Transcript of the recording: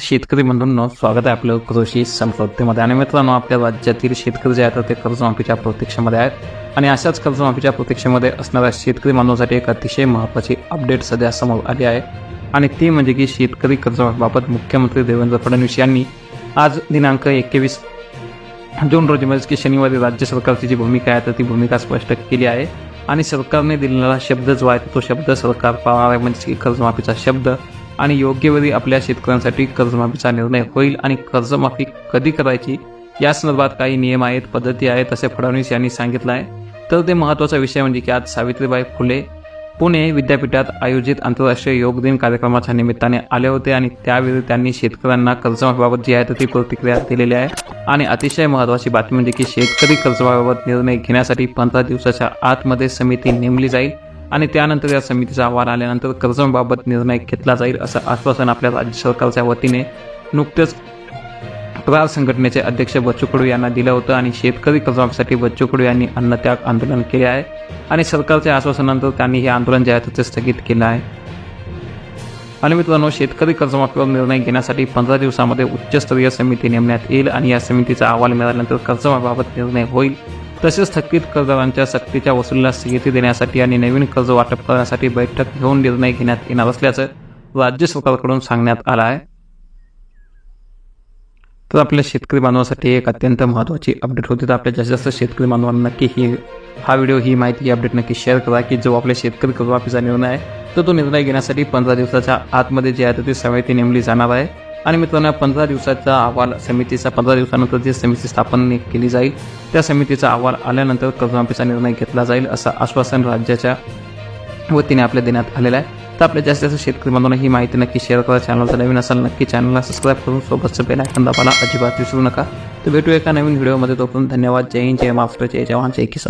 शेतकरी बंधूंनो स्वागत आहे आपलं कृषी संपत्तीमध्ये आणि मित्रांनो आपल्या राज्यातील शेतकरी जे आहेत ते कर्जमाफीच्या प्रतीक्षेमध्ये आहेत. आणि अशाच कर्जमाफीच्या प्रतीक्षेमध्ये असणाऱ्या शेतकरी बांधवांसाठी एक अतिशय महत्त्वाची अपडेट सध्या समोर आली आहे. आणि ती म्हणजे की शेतकरी कर्जमाफीबाबत मुख्यमंत्री देवेंद्र फडणवीस यांनी आज दिनांक एकवीस जून रोजी म्हणजे की शनिवारी राज्य सरकारची जी भूमिका आहे तर ती भूमिका स्पष्ट केली आहे. आणि सरकारने दिलेला शब्द जो आहे तो शब्द सरकार पाळणार आहे म्हणजे की कर्जमाफीचा शब्द. आणि योग्य वेळी आपल्या शेतकऱ्यांसाठी कर्जमाफीचा निर्णय होईल आणि कर्जमाफी कधी करायची? या संदर्भात काही नियम आहेत पद्धती आहेत असे फडणवीस यांनी सांगितलं आहे तर ते महत्त्वाचा विषय म्हणजे की आज सावित्रीबाई फुले पुणे विद्यापीठात आयोजित आंतरराष्ट्रीय योग दिन कार्यक्रमाच्या निमित्ताने आले होते आणि त्यावेळी त्यांनी शेतकऱ्यांना कर्जमाफीबाबत जी आहे तर ती प्रतिक्रिया दिलेली आहे. आणि अतिशय महत्त्वाची बातमी म्हणजे की शेतकरी कर्जमाफीबाबत निर्णय घेण्यासाठी पंधरा दिवसाच्या आतमध्ये समिती नेमली जाईल. आणि त्यानंतर या समितीचा अहवाल आल्यानंतर कर्जमाफीबाबत निर्णय घेतला जाईल असं आश्वासन आपल्या राज्य सरकारच्या वतीने नुकतेच प्रहार संघटनेचे अध्यक्ष बच्चू कडू यांना दिलं होतं आणि शेतकरी कर्जासाठी बच्चू कडू यांनी अन्नत्याग आंदोलन केले आहे आणि सरकारच्या आश्वासनानंतर त्यांनी हे आंदोलन जे आहे ते स्थगित केलं आहे. आणि मित्रांनो शेतकरी कर्जमाफीवर निर्णय घेण्यासाठी पंधरा दिवसामध्ये उच्चस्तरीय समिती नेमण्यात येईल आणि या समितीचा अहवाल मिळाल्यानंतर कर्जमाफीबाबत निर्णय होईल. तसेच थकीत कर्जदारांच्या सक्तीच्या वसुलीला स्थगिती देण्यासाठी आणि नवीन कर्ज वाटप करण्यासाठी बैठक घेऊन निर्णय घेण्यात येणार असल्याचं राज्य सरकारकडून सांगण्यात आलं आहे. तर आपल्या शेतकरी बांधवासाठी एक अत्यंत महत्त्वाची अपडेट होती. तर आपल्या जास्तीत जास्त शेतकरी बांधवांना नक्की ही हा व्हिडिओ ही माहिती अपडेट नक्की शेअर करा की जो आपल्या शेतकरी कर्जमाफीचा निर्णय आहे तर तो निर्णय घेण्यासाठी पंधरा दिवसाच्या आतमध्ये जी आहे तर ती समिती नेमली जाणार आहे. आणि मित्रांनो पंधरा दिवसाचा अहवाल समितीचा पंधरा दिवसानंतर जी समिती स्थापन केली जाईल त्या समितीचा अहवाल आल्यानंतर कर्जमाफीचा निर्णय घेतला जाईल असं आश्वासन राज्याच्या वतीने आपल्या देण्यात आलेलं आहे. तर आपल्या जास्तीत जास्त शेतकरी बांधवांना ही माहिती नक्की शेअर करा. चॅनलचा नवीन असाल नक्की चॅनलला सबस्क्राईब करून सोबतचं बेल आयकन दाबायला अजिबात विसरू नका. तर भेटू एका नवीन व्हिडिओमध्ये तोपर्यंत धन्यवाद. जय हिंद जय मास्टर जय जवान जय किसान.